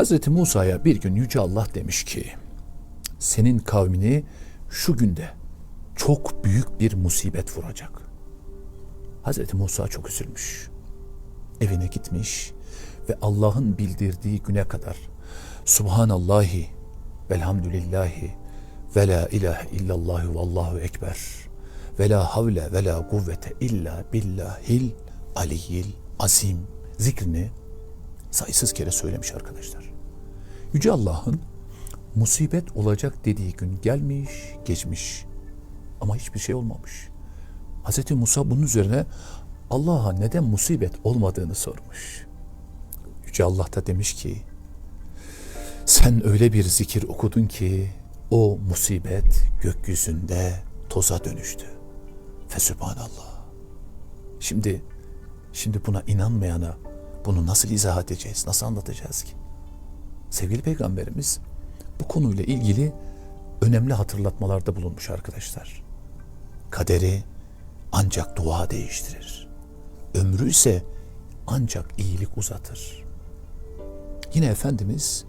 Hazreti Musa'ya bir gün Yüce Allah demiş ki, senin kavmini şu günde çok büyük bir musibet vuracak. Hazreti Musa çok üzülmüş. Evine gitmiş ve Allah'ın bildirdiği güne kadar Subhanallahi velhamdülillahi ve la ilahe illallah vallahu ekber ve la havle ve la kuvvete illa billahil aliyyil azim zikrini sayısız kere söylemiş arkadaşlar. Yüce Allah'ın musibet olacak dediği gün gelmiş, geçmiş. Ama hiçbir şey olmamış. Hz. Musa bunun üzerine Allah'a neden musibet olmadığını sormuş. Yüce Allah da demiş ki, sen öyle bir zikir okudun ki o musibet gökyüzünde toza dönüştü. Fesübhanallah. Şimdi şimdi buna inanmayana bunu nasıl izah edeceğiz? Nasıl anlatacağız ki? Sevgili peygamberimiz bu konuyla ilgili önemli hatırlatmalarda bulunmuş arkadaşlar. Kaderi ancak dua değiştirir. Ömrü ise ancak iyilik uzatır. Yine Efendimiz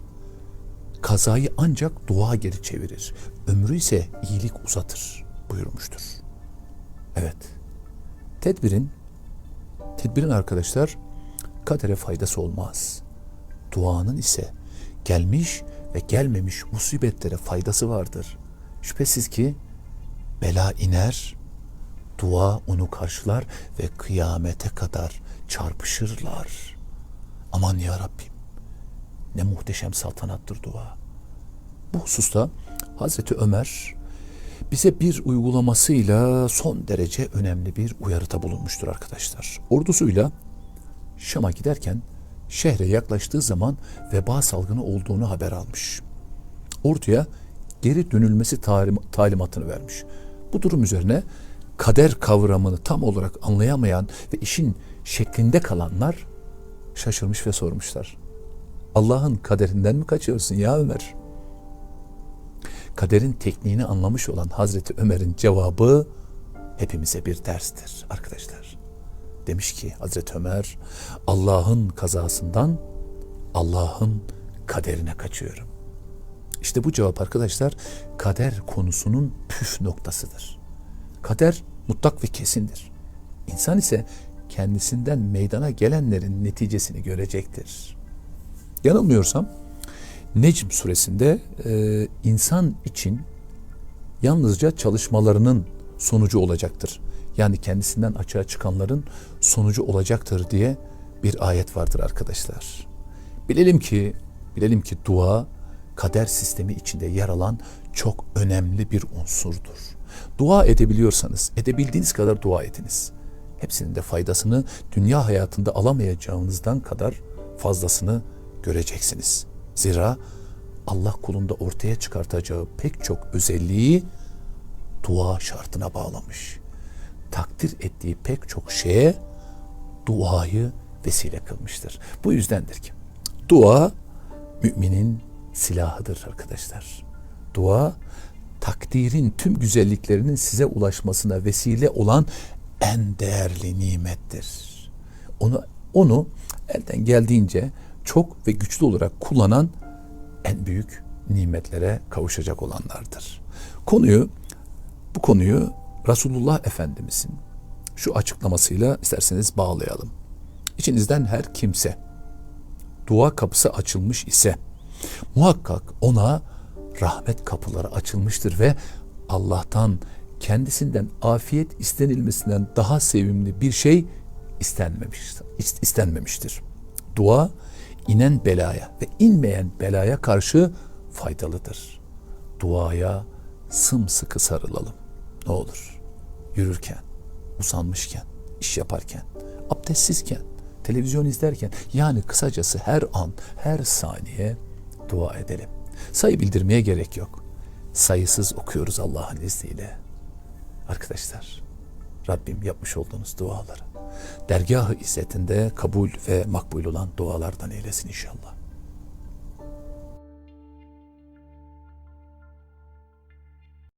kazayı ancak dua geri çevirir. Ömrü ise iyilik uzatır buyurmuştur. Evet. Tedbirin tedbirin arkadaşlar kadere faydası olmaz. Duanın ise gelmiş ve gelmemiş musibetlere faydası vardır. Şüphesiz ki bela iner, dua onu karşılar ve kıyamete kadar çarpışırlar. Aman ya Rabbim ne muhteşem saltanattır dua. Bu hususta Hazreti Ömer bize bir uygulamasıyla son derece önemli bir uyarıda bulunmuştur arkadaşlar. Ordusuyla Şam'a giderken şehre yaklaştığı zaman veba salgını olduğunu haber almış. Orduya geri dönülmesi talimatını vermiş. Bu durum üzerine kader kavramını tam olarak anlayamayan ve işin şeklinde kalanlar şaşırmış ve sormuşlar. Allah'ın kaderinden mi kaçıyorsun ya Ömer? Kaderin tekniğini anlamış olan Hazreti Ömer'in cevabı hepimize bir derstir arkadaşlar. Demiş ki Hazreti Ömer Allah'ın kazasından Allah'ın kaderine kaçıyorum. İşte bu cevap arkadaşlar kader konusunun püf noktasıdır. Kader mutlak ve kesindir. İnsan ise kendisinden meydana gelenlerin neticesini görecektir. Yanılmıyorsam Necm suresinde e, insan için yalnızca çalışmalarının sonucu olacaktır. Yani kendisinden açığa çıkanların sonucu olacaktır diye bir ayet vardır arkadaşlar. Bilelim ki bilelim ki dua kader sistemi içinde yer alan çok önemli bir unsurdur. Dua edebiliyorsanız, edebildiğiniz kadar dua ediniz. Hepsinin de faydasını dünya hayatında alamayacağınızdan kadar fazlasını göreceksiniz. Zira Allah kulunda ortaya çıkartacağı pek çok özelliği dua şartına bağlamış. Takdir ettiği pek çok şeye duayı vesile kılmıştır. Bu yüzdendir ki dua müminin silahıdır arkadaşlar. Dua takdirin tüm güzelliklerinin size ulaşmasına vesile olan en değerli nimettir. Onu onu elden geldiğince çok ve güçlü olarak kullanan en büyük nimetlere kavuşacak olanlardır. Konuyu bu konuyu Resulullah Efendimizin şu açıklamasıyla isterseniz bağlayalım. İçinizden her kimse dua kapısı açılmış ise muhakkak ona rahmet kapıları açılmıştır ve Allah'tan kendisinden afiyet istenilmesinden daha sevimli bir şey istenmemiş, istenmemiştir. Dua inen belaya ve inmeyen belaya karşı faydalıdır. Duaya sımsıkı sarılalım. Ne olur. Yürürken, usanmışken, iş yaparken, abdestsizken, televizyon izlerken yani kısacası her an, her saniye dua edelim. Sayı bildirmeye gerek yok. Sayısız okuyoruz Allah'ın izniyle. Arkadaşlar, Rabbim yapmış olduğunuz duaları dergahı izzetinde kabul ve makbul olan dualardan eylesin inşallah.